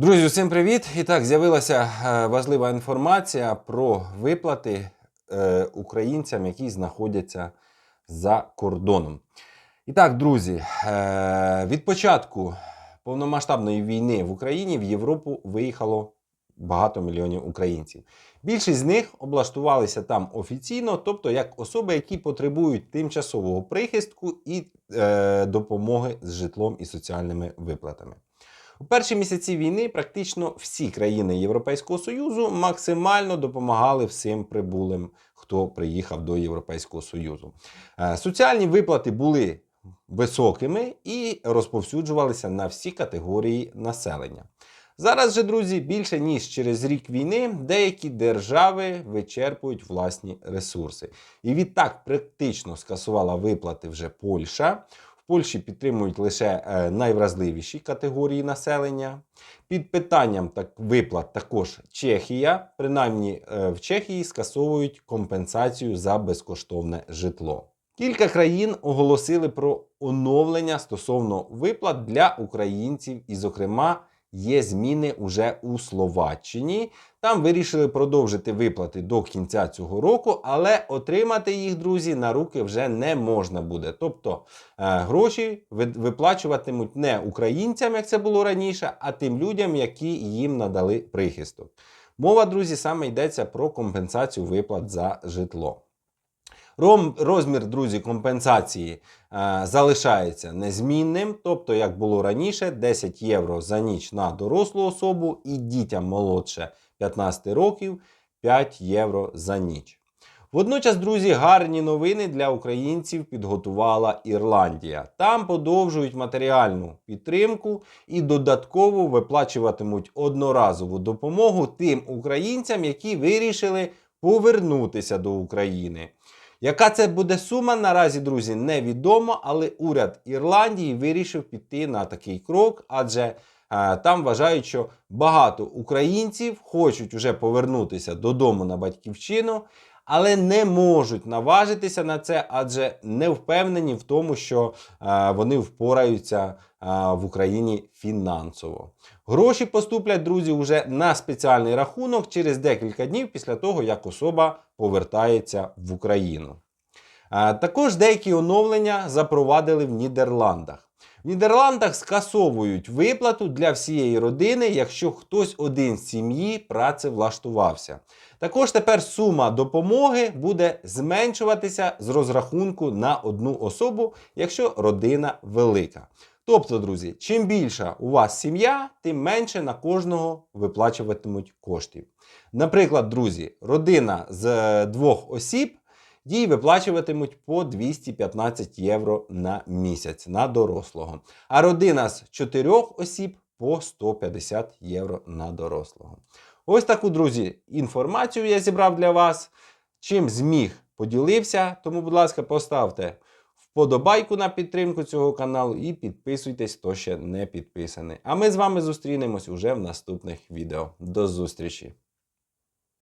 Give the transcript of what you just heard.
Друзі, всім привіт! І так, з'явилася е, важлива інформація про виплати е, українцям, які знаходяться за кордоном. І так, друзі, е, від початку повномасштабної війни в Україні в Європу виїхало багато мільйонів українців. Більшість з них облаштувалися там офіційно, тобто як особи, які потребують тимчасового прихистку і е, допомоги з житлом і соціальними виплатами. У перші місяці війни практично всі країни Європейського Союзу максимально допомагали всім прибулим, хто приїхав до Європейського Союзу. Е, Соціальні виплати були високими і розповсюджувалися на всі категорії населення. Зараз же, друзі, більше ніж через рік війни деякі держави вичерпують власні ресурси. І відтак практично скасувала виплати вже Польща. Польщі підтримують лише е, найвразливіші категорії населення. Під питанням так, виплат також Чехія. Принаймні е, в Чехії скасовують компенсацію за безкоштовне житло. Кілька країн оголосили про оновлення стосовно виплат для українців, і, зокрема, є зміни уже у Словаччині. Там вирішили продовжити виплати до кінця цього року, але отримати їх, друзі, на руки вже не можна буде. Тобто е, гроші виплачуватимуть не українцям, як це було раніше, а тим людям, які їм надали прихисток. Мова, друзі, саме йдеться про компенсацію виплат за житло. Розмір, друзі, компенсації е, залишається незмінним, тобто, як було раніше, 10 євро за ніч на дорослу особу і дітям молодше 15 років 5 євро за ніч. Водночас, друзі, гарні новини для українців підготувала Ірландія. Там подовжують матеріальну підтримку і додатково виплачуватимуть одноразову допомогу тим українцям, які вирішили повернутися до України. Яка це буде сума наразі, друзі, невідомо, але уряд Ірландії вирішив піти на такий крок, адже е, там вважають, що багато українців хочуть уже повернутися додому на батьківщину, але не можуть наважитися на це, адже не впевнені в тому, що е, вони впораються е, в Україні фінансово. Гроші поступлять, друзі, уже на спеціальний рахунок через декілька днів після того, як особа повертається в Україну. Також деякі оновлення запровадили в Нідерландах. В Нідерландах скасовують виплату для всієї родини, якщо хтось один з сім'ї працевлаштувався. Також тепер сума допомоги буде зменшуватися з розрахунку на одну особу, якщо родина велика. Тобто, друзі, чим більша у вас сім'я, тим менше на кожного виплачуватимуть коштів. Наприклад, друзі, родина з е, двох осіб їй виплачуватимуть по 215 євро на місяць на дорослого, а родина з чотирьох осіб по 150 євро на дорослого. Ось таку, друзі, інформацію я зібрав для вас. Чим зміг поділився, тому, будь ласка, поставте вподобайку на підтримку цього каналу і підписуйтесь, хто ще не підписаний. А ми з вами зустрінемось уже в наступних відео. До зустрічі!